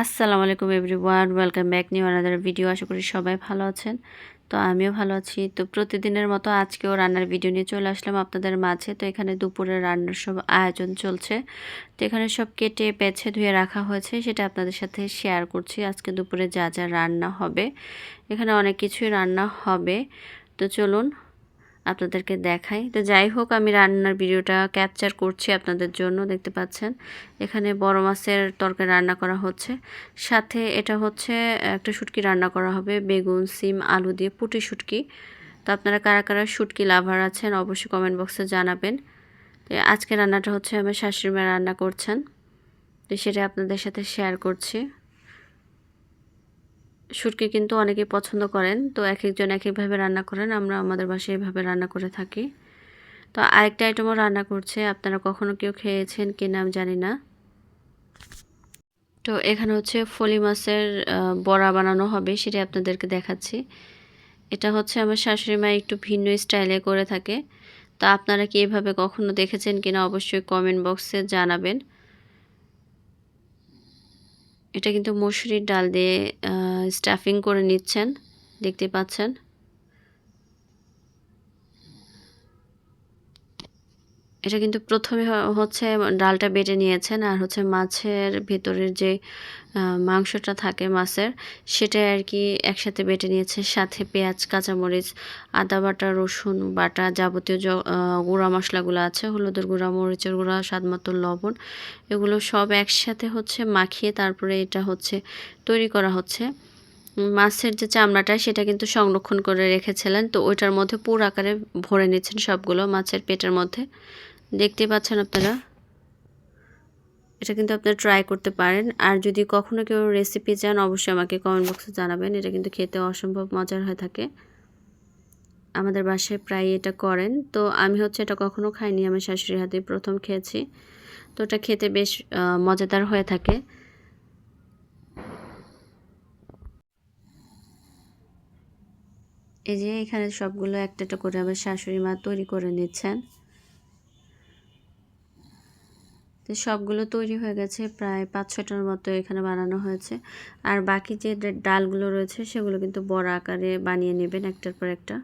আসসালামু আলাইকুম everyone, welcome back new another video. আশা করি সবাই ভালো আছেন। তো আমিও ভালো আছি। তো প্রতিদিনের মতো আজকেও রান্নার ভিডিও নিয়ে চলে আসলাম আপনাদের মাঝে। তো এখানে দুপুরে রান্নার সব আয়োজন চলছে। তো এখানে সব কেটে পেছে ধুয়ে রাখা হয়েছে। সেটা আপনাদের সাথে শেয়ার করছি। আজকে দুপুরে যা যা রান্না হবে। এখানে অনেক কিছুই রান্না হবে। তো চলুন আপনাদেরকে দেখাই। তো যাই হোক, আমি রান্নার ভিডিওটা ক্যাপচার করছি আপনাদের জন্য, দেখতে পাচ্ছেন? এখানে বড় মাছের তরকারি রান্না করা হচ্ছে। সাথে এটা হচ্ছে, একটা শুটকি রান্না করা হবে, বেগুন, সিম, আলু দিয়ে পুটি শুটকি। তো আপনারা কারা কারা শুটকি লাভার আছেন, অবশ্যই কমেন্ট বক্সে জানাবেন। তো আজকে রান্নাটা হচ্ছে আমার শাশুড়ি মা রান্না করছেন। তো সেটা আপনাদের সাথে শেয়ার করছি। শুটকি কিন্তু অনেকেই পছন্দ করেন। তো এক একজন এক একভাবে রান্না করেন, আমরা আমাদের বাসায় এভাবে রান্না করে থাকি। তো আরেকটা আইটেমও রান্না করছে, আপনারা কখনো কেউ খেয়েছেন কি নাম জানি না। তো এখানে হচ্ছে ফলি মাছের বড়া বানানো হবে সেটা আপনাদেরকে দেখাচ্ছি। এটা হচ্ছে আমার শাশুড়ি মা একটু ভিন্ন স্টাইলে করে থাকে। তো আপনারা কি এভাবে কখনো দেখেছেন কিনা অবশ্যই কমেন্ট বক্সে জানাবেন। এটা কিন্তু মসুরির ডাল দিয়ে স্টাফিং করে নিচ্ছেন, দেখতে পাচ্ছেন। এটা কিন্তু প্রথমে হচ্ছে ডালটা বেটে নিয়েছেন, আর হচ্ছে মাছের ভেতরের যে মাংসটা থাকে মাছের, সেটা আর কি একসাথে বেটে নিয়েছে। সাথে পেঁয়াজ, কাঁচামরিচ, আদা বাটা, রসুন বাটা যাবতীয় গুঁড়া মশলাগুলো আছে, হলুদের গুঁড়া, মরিচের গুঁড়া, স্বাদ মতো লবণ, এগুলো সব একসাথে হচ্ছে মাখিয়ে তারপরে এটা হচ্ছে তৈরি করা হচ্ছে। মাছের যে চামড়াটা, সেটা কিন্তু সংরক্ষণ করে রেখেছিলেন। তো ওইটার মধ্যে পুর আকারে ভরে নিচ্ছেন সবগুলো মাছের পেটের মধ্যে। দেখতে পাচ্ছেন আপনারা? এটা কিন্তু আপনারা ট্রাই করতে পারেন। আর যদি কখনো কেউ রেসিপি চান, অবশ্যই আমাকে কমেন্ট বক্সে জানাবেন। এটা কিন্তু খেতে অসম্ভব মজার হয়ে থাকে। আমাদের বাসায় প্রায় এটা করেন। তো আমি হচ্ছে এটা কখনো খাইনি। আমার শাশুড়ির হাতে প্রথম খেয়েছি। তো এটা খেতে বেশ মজাদার হয়ে থাকে। এই যে এখানে সবগুলো একটা একটা করে আমার শাশুড়ি মা তৈরি করে নিচ্ছেন। তো সবগুলো তৈরি হয়ে গেছে, প্রায় পাঁচ ছটার মতো এখানে বানানো হয়েছে। আর বাকি যে ডালগুলো রয়েছে সেগুলো কিন্তু বড় আকারে বানিয়ে নেবেন একটার পর একটা।